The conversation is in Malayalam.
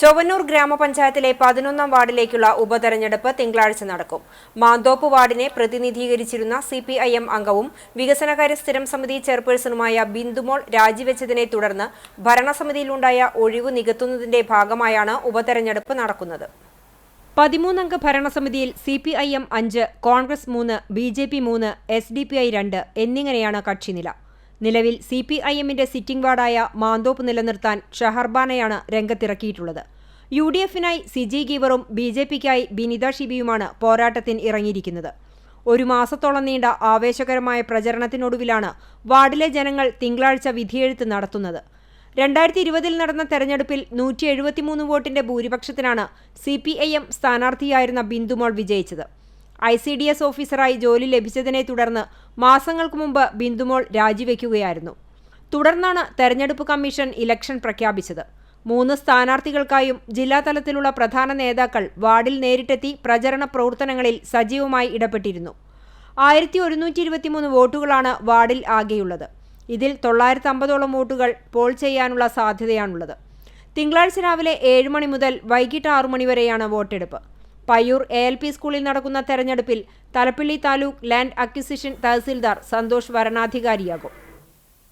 ചൊവ്വന്നൂർ ഗ്രാമപഞ്ചായത്തിലെ പതിനൊന്നാം വാർഡിലേക്കുള്ള ഉപതെരഞ്ഞെടുപ്പ് തിങ്കളാഴ്ച നടക്കും. മാന്തോപ്പ് വാർഡിനെ പ്രതിനിധീകരിച്ചിരുന്ന സി പി ഐ എം അംഗവും വികസനകാര്യ സ്ഥിരം സമിതി ചെയർപേഴ്സണുമായ ബിന്ദുമോൾ രാജിവെച്ചതിനെ തുടർന്ന് ഭരണസമിതിയിലുണ്ടായ ഒഴിവ് നികത്തുന്നതിന്റെ ഭാഗമായാണ് ഉപതെരഞ്ഞെടുപ്പ് നടക്കുന്നത്. പതിമൂന്നംഗ ഭരണസമിതിയിൽ സി പി ഐ എം അഞ്ച് കോൺഗ്രസ് മൂന്ന് ബി ജെ പി മൂന്ന് എസ് ഡി പി ഐ രണ്ട് എന്നിങ്ങനെയാണ് കക്ഷിനില. നിലവിൽ സി പി ഐ എമ്മിന്റെ സിറ്റിംഗ് വാർഡായ മാന്തോപ്പ് നിലനിർത്താൻ ഷഹർബാനയാണ് രംഗത്തിറക്കിയിട്ടുള്ളത്. യു ഡി എഫിനായി സിജി ഗീവറും ബി ജെ പിക്കായി ബിനിത ഷിബിയുമാണ് പോരാട്ടത്തിന് ഇറങ്ങിയിരിക്കുന്നത്. ഒരു മാസത്തോളം നീണ്ട ആവേശകരമായ പ്രചരണത്തിനൊടുവിലാണ് വാർഡിലെ ജനങ്ങൾ തിങ്കളാഴ്ച വിധിയെഴുത്ത് നടത്തുന്നത്. രണ്ടായിരത്തി ഇരുപതിൽ നടന്ന തെരഞ്ഞെടുപ്പിൽ നൂറ്റി എഴുപത്തിമൂന്ന് വോട്ടിന്റെ ഭൂരിപക്ഷത്തിനാണ് സി പി ഐ എം സ്ഥാനാർത്ഥിയായിരുന്ന ബിന്ദുമോൾ വിജയിച്ചത്. ഐ സി ഡി എസ് ഓഫീസറായി ജോലി ലഭിച്ചതിനെ തുടർന്ന് മാസങ്ങൾക്ക് മുമ്പ് ബിന്ദുമോൾ രാജിവെക്കുകയായിരുന്നു. തുടർന്നാണ് തെരഞ്ഞെടുപ്പ് കമ്മീഷൻ ഇലക്ഷൻ പ്രഖ്യാപിച്ചത്. മൂന്ന് സ്ഥാനാർത്ഥികൾക്കായും ജില്ലാതലത്തിലുള്ള പ്രധാന നേതാക്കൾ വാർഡിൽ നേരിട്ടെത്തി പ്രചരണ പ്രവർത്തനങ്ങളിൽ സജീവമായി ഇടപെട്ടിരുന്നു. ആയിരത്തി ഒരുന്നൂറ്റി ഇരുപത്തിമൂന്ന് വോട്ടുകളാണ് വാർഡിൽ ആകെയുള്ളത്. ഇതിൽ തൊള്ളായിരത്തി അമ്പതോളം വോട്ടുകൾ പോൾ ചെയ്യാനുള്ള സാധ്യതയാണുള്ളത്. തിങ്കളാഴ്ച രാവിലെ ഏഴ് മണി മുതൽ വൈകിട്ട് ആറു മണി വരെയാണ് വോട്ടെടുപ്പ്. പയ്യൂർ എ എൽ പി സ്കൂളിൽ നടക്കുന്ന തെരഞ്ഞെടുപ്പിൽ തലപ്പിള്ളി താലൂക്ക് ലാൻഡ് അക്വിസിഷൻ തഹസിൽദാർ സന്തോഷ് വരണാധികാരിയാകും